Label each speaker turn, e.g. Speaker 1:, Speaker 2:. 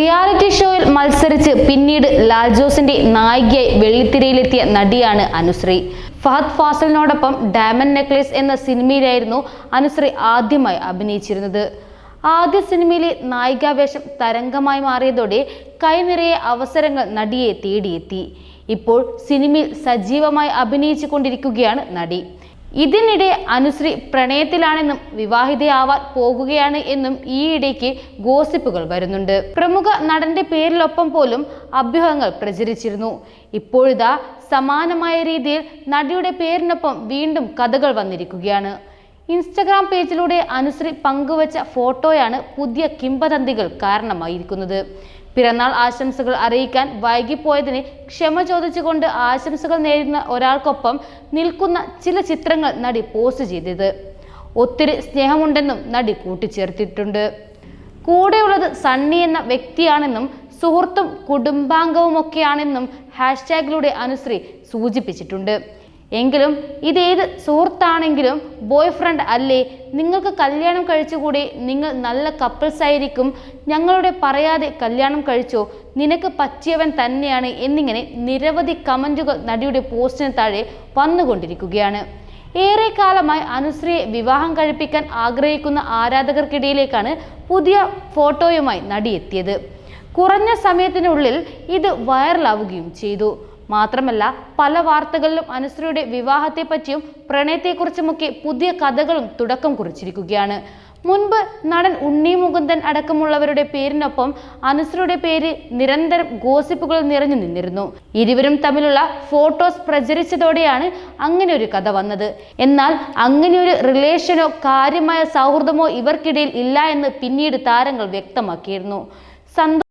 Speaker 1: Reality ഷോയിൽ മത്സരിച്ച് പിന്നീട് ലാൽ ജോസിന്റെ നായികയായി വെള്ളിത്തിരയിലെത്തിയ നടിയാണ് അനുശ്രീ. ഫഹദ് ഫാസലിനോടൊപ്പം ഡയമണ്ട് നെക്ലേസ് എന്ന സിനിമയിലായിരുന്നു അനുശ്രീ ആദ്യമായി അഭിനയിച്ചിരുന്നത്. ആദ്യ സിനിമയിലെ നായികാവേഷം തരംഗമായി മാറിയതോടെ കൈനിറയെ അവസരങ്ങൾ നടിയെ തേടിയെത്തി. ഇപ്പോൾ സിനിമയിൽ സജീവമായി അഭിനയിച്ചു കൊണ്ടിരിക്കുകയാണ് നടി. ഇതിനിടെ അനുശ്രീ പ്രണയത്തിലാണെന്നും വിവാഹിതയാവാൻ പോകുകയാണ് എന്നും ഈയിടയ്ക്ക് ഗോസിപ്പുകൾ വരുന്നുണ്ട്. പ്രമുഖ നടന്റെ പേരിലൊപ്പം പോലും അഭ്യൂഹങ്ങൾ പ്രചരിച്ചിരുന്നു. ഇപ്പോഴിതാ സമാനമായ രീതിയിൽ നടിയുടെ പേരിനൊപ്പം വീണ്ടും കഥകൾ വന്നിരിക്കുകയാണ്. ഇൻസ്റ്റഗ്രാം പേജിലൂടെ അനുശ്രീ പങ്കുവച്ച ഫോട്ടോയാണ് പുതിയ കിംബദന്തികൾ കാരണമായിരിക്കുന്നത്. പിറന്നാൾ ആശംസകൾ അറിയിക്കാൻ വൈകിപ്പോയതിന് ക്ഷമ ചോദിച്ചുകൊണ്ട് ആശംസകൾ നേരുന്ന ഒരാൾക്കൊപ്പം നിൽക്കുന്ന ചില ചിത്രങ്ങൾ നടി പോസ്റ്റ് ചെയ്തത്. ഒത്തിരി സ്നേഹമുണ്ടെന്നും നടി കൂട്ടിച്ചേർത്തിട്ടുണ്ട്. കൂടെയുള്ളത് സണ്ണി എന്ന വ്യക്തിയാണെന്നും സുഹൃത്തും കുടുംബാംഗവുമൊക്കെയാണെന്നും ഹാഷ്ടാഗിലൂടെ അനുശ്രീ സൂചിപ്പിച്ചിട്ടുണ്ട്. എങ്കിലും ഇതേത് സുഹൃത്താണെങ്കിലും ബോയ് ഫ്രണ്ട് അല്ലേ? നിങ്ങൾക്ക് കല്യാണം കഴിച്ചുകൂടി? നിങ്ങൾ നല്ല കപ്പിൾസ് ആയിരിക്കും. ഞങ്ങളുടെ പറയാതെ കല്യാണം കഴിച്ചോ? നിനക്ക് പറ്റിയവൻ തന്നെയാണ് എന്നിങ്ങനെ നിരവധി കമന്റുകൾ നടിയുടെ പോസ്റ്റിന് താഴെ വന്നുകൊണ്ടിരിക്കുകയാണ്. ഏറെക്കാലമായി അനുശ്രീയെ വിവാഹം കഴിപ്പിക്കാൻ ആഗ്രഹിക്കുന്ന ആരാധകർക്കിടയിലേക്കാണ് പുതിയ ഫോട്ടോയുമായി നടി എത്തിയത് കുറഞ്ഞ സമയത്തിനുള്ളിൽ ഇത് വൈറലാവുകയും ചെയ്തു. മാത്രമല്ല പല വാർത്തകളിലും അനുശ്രീയുടെ വിവാഹത്തെപ്പറ്റിയും പ്രണയത്തെക്കുറിച്ചുമൊക്കെ പുതിയ കഥകളും തുടക്കം കുറിച്ചിരിക്കുകയാണ്. മുൻപ് നടൻ ഉണ്ണി മുകുന്ദൻ അടക്കമുള്ളവരുടെ പേരിനൊപ്പം അനുശ്രീയുടെ പേര് നിരന്തരം ഗോസിപ്പുകൾ നിറഞ്ഞു നിന്നിരുന്നു. ഇരുവരും തമ്മിലുള്ള ഫോട്ടോസ് പ്രചരിച്ചതോടെയാണ് അങ്ങനെ ഒരു കഥ വന്നത്. എന്നാൽ അങ്ങനെ ഒരു റിലേഷനോ കാര്യമായ സൗഹൃദമോ ഇവർക്കിടയിൽ ഇല്ല എന്ന് പിന്നീട് താരങ്ങൾ വ്യക്തമാക്കിയിരുന്നു. സന്തോഷ്